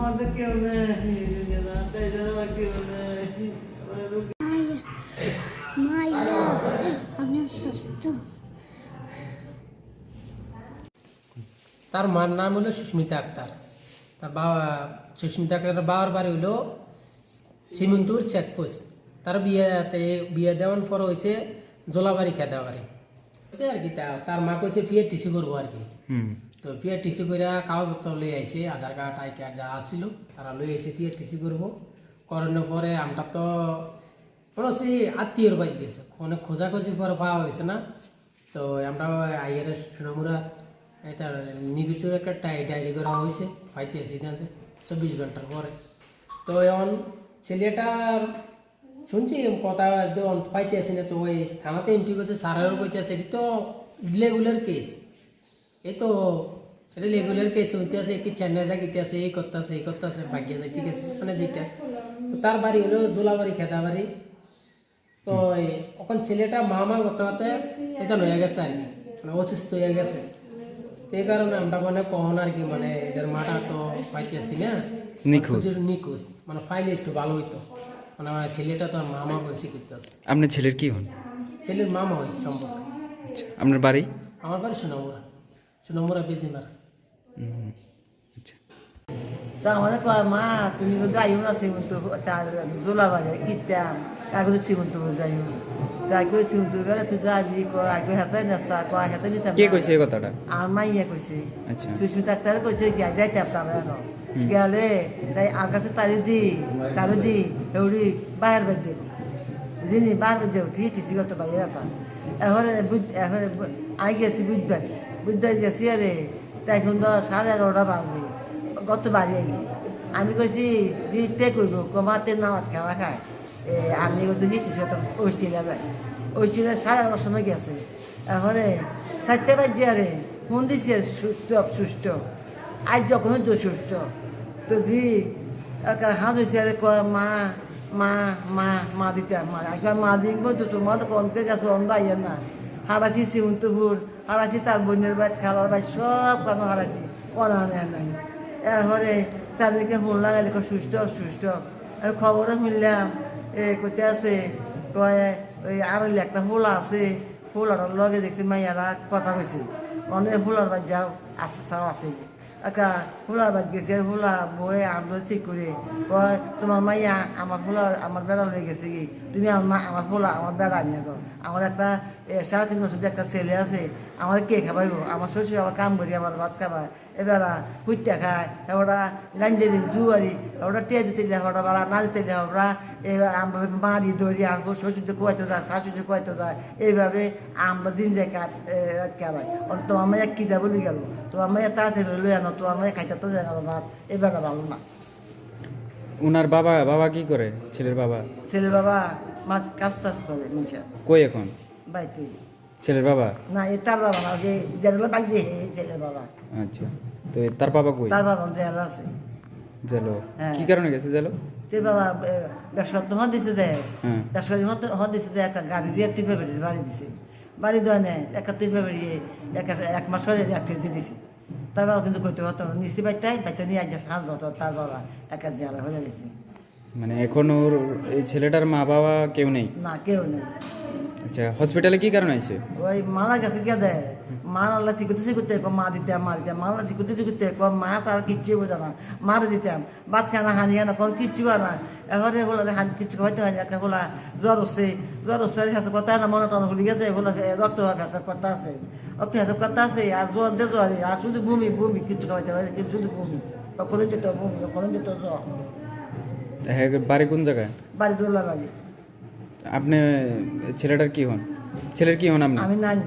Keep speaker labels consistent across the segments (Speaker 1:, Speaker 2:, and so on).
Speaker 1: আমাদের কেউ নেই তাই আমার কেউ নেই
Speaker 2: মাইয়া আমি অসুস্থ।
Speaker 3: তার মার নাম হলো সুস্মিতা আক্তার। তার বাবা সুস্মিতা আক্তারের বাবার বাড়ি হলো সিমন্তুর চেকপোস্ট তার বিয়েতে বিয়ে দেওয়ার পর হয়েছে জোলাবাড়ি খেদা বাড়ি সে আর কি তা- তার মা কইছে ফিয়ে টিসি করব আর কি। তো ফিয়ে টিসি করে কাগজপত্র লই আইছে, আধার কার্ড, আই কার্ড যা আসছিল তারা লই আইছে ফিয়ে টিসি করব। করানোর পরে আমরা তো সেই আত্মীয়র বাড়ি গেছে। অনেক খোঁজাখুঁজি পরে পাওয়া হয়েছে না। তো আমরা আইয়ের সোনামুরা এটা নিগিচুর একটা ডায়েরি করা হয়েছে পাইতে জানতে চব্বিশ ঘণ্টার পরে। তো এখন ছেলেটার শুনছি, কথা একদম পাইতে আসি না, তো ওই থানাতে এন্ট্রি করছে কইতে কইতেছে, এটি তো রেগুলার কেস এই তো এটা রেগুলার কেস আছে কি চেন্নাই যা গিতে আছে এই করতে আছে এই করতে আছে ভাগ্যে যায় ঠিক আছে মানে যেটা তো তার বাড়ি হলো দোলাবাড়ি খেদা বাড়ি তো এখন ছেলেটা মা মা করতে করতে এটা হয়ে গেছে আর কি মানে অসুস্থ হয়ে গেছে এই কারণে আমরা মানে কখন আর কি মানে এদের মাটা তো পাইতেছি না
Speaker 4: নিখোঁজ।
Speaker 3: নিখোঁজ মানে ফাইলে একটু ভালো হইতো মানে আমার ছেলেটা তো মামা বসে করতেছে
Speaker 4: আপনার ছেলের কি হন
Speaker 3: ছেলের মামা হয় সম্পর্ক
Speaker 4: আপনার বাড়ি
Speaker 3: আমার বাড়ি সোনামুরা বেজিমার
Speaker 4: হুম, আচ্ছা।
Speaker 1: আমাদের মা তুমি তো যাইও না শ্রীমন্ত তার দোলা বাজে কিতাম কাগজ শ্রীমন্ত যাইও তাই শ্রীমন্ত গেলে তুই যাবি আগে হাতে নেসা কয় হাতে নিতাম
Speaker 4: কে
Speaker 1: না।
Speaker 4: কইছে এই কথাটা?
Speaker 1: আমার মাইয়া কইছে
Speaker 4: আচ্ছা।
Speaker 1: সুস্মিতা ডাক্তার কইছে কি যাইতে আপনার গেলে তাই আকাশে তারি দি তারি দি এউড়ি বাহির বাজে দিনি বাহির বাজে ঠিক ঠিক কত বাইরে এখন এখন আই গেছি বুধবার। বুধবার গেছি, আরে, তাই সুন্দর সাড়ে এগারোটা বাজে। গত বাড়ি আগে আমি কইছি যে তে কইব কমাতে নামাজ খাওয়া খায়। আমি কিন্তু হিটিস ওই চিলা যায় চিলা সাড়ে এগারোটার সময় গেছে। এরপরে চারটে বাজে, আরে, ফোন দিছে, সুস্থ সুস্থ। আজ যখন তো সুস্থ। তো জি হাত হয়েছে আরে, কয়, মা মা মা মা দিতে মা মা দিনব তো তোমার তো কমতে গেছে অন্ধ আইয়ের না। হারাছি তিউন্তপুর হারাছি তার বোনের বাড়ি, খেলার বাড়ি, সব কথা হারাছি। করা নেয় নাই। এরপরে চারিদিকে ফোন লাগাইলে সুস্থ সুস্থ। আর খবরও শুনলাম, এ কোথায় আছে, কয়ে, ওই আর একটা হোলা আছে। হোলার লগে দেখছি মাইয়ারা কথা কইছে। অনেক হোলার বাড়ি যাও আস্থাও আছে। একা হোলার বাদ গেছে হোলা বয়ে আনলো ঠিক করে। কয়, তোমার মাইয়া আমার হোলা আমার বেড়া হয়ে গেছে কি? তুমি আমার আমার হোলা আমার বেড়া আনিয়ে দাও আমার একটা সাড়ে তিন বছর একটা ছেলে আছে, আমার কে খাবাইব? আমার শ্বশুর আমার কাম করি, আমার ভাত খাবায় এবারা কুইটা খায় এবারা গাঞ্জেরি জুয়ারি ওটা টিয়া দিতে ওটা বাড়া, না দিতে ওরা এবার আমরা মারি দৌড়ি আনব শ্বশুরকে কুয়াইতে যায় শাশুড়ি কুয়াইতে যায় এইভাবে আমরা দিন যাই কাট রাত কাটাই। তোমার মাইয়া কী দেবো গেল? তোমার মাইয়া তাড়াতাড়ি লই আনো তোমার মাইয়া খাইতে তো যায় গেল ভাত ভালো না।
Speaker 4: ওনার বাবা বাবা কি করে? ছেলের বাবা?
Speaker 1: ছেলে বাবা মাছ কাজ চাষ করে মিশা
Speaker 4: কই এখন?
Speaker 1: বাড়িতে।
Speaker 4: ছেলের বাবা?
Speaker 1: না এ তার বাবা না যে যেগুলো বাগছে ছেলের বাবা।
Speaker 4: আচ্ছা তো তার বাবা কই?
Speaker 1: তার বাবা জেল আছে।
Speaker 4: জেলো
Speaker 1: হ্যাঁ।
Speaker 4: কি কারণে গেছে জেলো
Speaker 1: তে বাবা ব্যবসা তো হন দিছে দেয়
Speaker 4: হ্যাঁ।
Speaker 1: ব্যবসা হন দিছে দেয় একটা গাড়ি দিয়ে তিন বেড়ে বাড়ি দিছে। বাড়ি দেওয়া নেয় একটা তিন বেড়িয়ে এক এক মাস হয়ে এক কেজি দিছে। তার বাবা কিন্তু করতে হতো নিচে বাইতাই বাইতে নিয়ে আজ সাজ বতো তার বাবা একা জেলা হয়ে গেছে।
Speaker 4: মানে এখন ওর এই ছেলেটার মা বাবা কেউ নেই?
Speaker 1: না কেউ নেই।
Speaker 4: আচ্ছা হসপিটালে কি কারণ আছে
Speaker 1: ওই মারা গেছে কে দেয়? মা আল্লাহ চিকুতে চিকুতে কো মা দিতাম মা দিতাম মা আল্লাহ চিকুতে চিকুতে কো মা তার কিচ্ছু বোঝা না মারে দিতাম ভাত খানা হানি না কোন কিচ্ছু না এখন বলে হান কিচ্ছু হইতে হয় না বলা জ্বর হচ্ছে জ্বর হচ্ছে কাছে কথা না মনে টান ভুলে গেছে বলে রক্ত কাছে কথা আছে রক্ত হাসে কথা আছে আর জ্বর দে জ্বর আর শুধু বমি বমি কিচ্ছু খাওয়াইতে পারে কিন্তু শুধু বমি কখনো যেত বমি কখনো যেত জ্বর
Speaker 4: বাড়ি কোন জায়গায়
Speaker 1: বাড়ি দোলা বাড়ি
Speaker 4: আপনি ছেলেটার কি হন ছেলের কি হন আপনি
Speaker 1: আমি নানি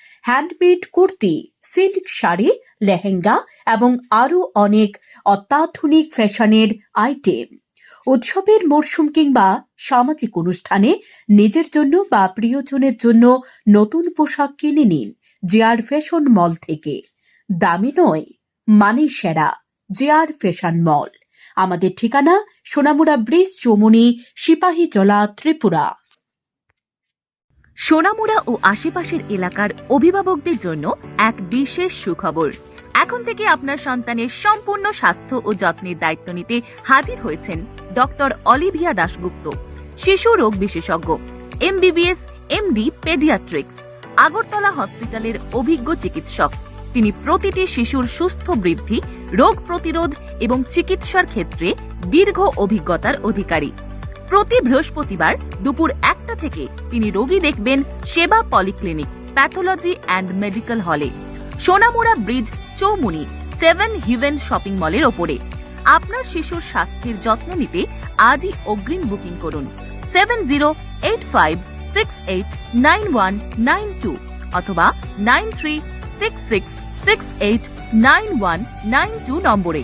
Speaker 5: হ্যান্ডমেড কুর্তি সিল্ক শাড়ি লেহেঙ্গা এবং আরও অনেক অত্যাধুনিক ফ্যাশনের আইটেম উৎসবের মরশুম কিংবা সামাজিক অনুষ্ঠানে নিজের জন্য বা প্রিয়জনের জন্য নতুন পোশাক কিনে নিন জেআর ফ্যাশন মল থেকে। দামি নয় মানে সেরা জেআর ফ্যাশন মল আমাদের ঠিকানা সোনামুড়া ব্রিজ চৌমুনি সিপাহীজলা ত্রিপুরা।
Speaker 6: সোনামুড়া ও আশেপাশের এলাকার অভিভাবকদের জন্য এক বিশেষ সুখবর। এখন থেকে আপনার সন্তানের সম্পূর্ণ স্বাস্থ্য ও যত্নের দায়িত্ব নিতে হাজির হয়েছেন ডক্টর অলিভিয়া দাশগুপ্ত, শিশু রোগ বিশেষজ্ঞ, এমবিবিএস, এমডি, পেডিয়াট্রিক্স, আগরতলা হসপিটালের অভিজ্ঞ চিকিৎসক। তিনি প্রতিটি শিশুর সুস্থ বৃদ্ধি, রোগ প্রতিরোধ এবং চিকিৎসার ক্ষেত্রে দীর্ঘ অভিজ্ঞতার অধিকারী। প্রতি বৃহস্পতিবার দুপুর একটা থেকে তিনি রোগী দেখবেন সেবা polyclinic, pathology and medical hall. Sonamura bridge, Choumuhani, seven heaven shopping মলের ওপরে। আপনার শিশুর স্বাস্থ্যের যত্ন নিতে আজই অগ্রিম বুকিং করুন। Seven zero eight five six eight nine one nine two অথবা nine three six six six eight nine one nine two নম্বরে।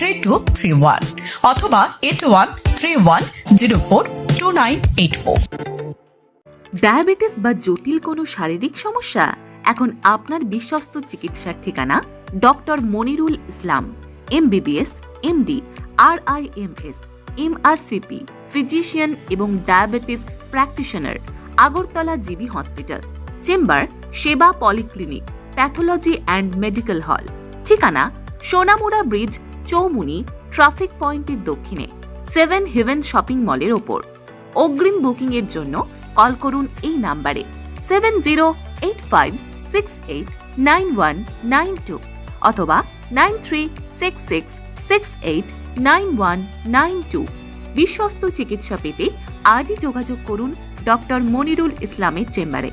Speaker 5: three two three one অথবা eight one three one zero four two nine eight four
Speaker 6: diabetes বা জটিল কোনো শারীরিক সমস্যা? এখন আপনার বিশ্বস্ত চিকিৎসার ঠিকানা doctor Monirul Islam, MBBS, MD R I M S MRCP, physician এবং diabetes practitioner, Agartala GB hospital, chamber, Seba polyclinic, pathology and medical hall. ঠিকানা সোনামুড়া ব্রিজ চৌমুনি ট্রাফিক পয়েন্টের দক্ষিণে সেভেন হেভেন শপিং মলের ওপর। অগ্রিম বুকিং এর জন্য কল করুন এই নাম্বারে seven zero eight five six eight nine one nine two অথবা nine three six six six eight nine one nine two. বিশ্বস্ত চিকিৎসা পেতে আজই যোগাযোগ করুন ডক্টর মনিরুল ইসলামের চেম্বারে।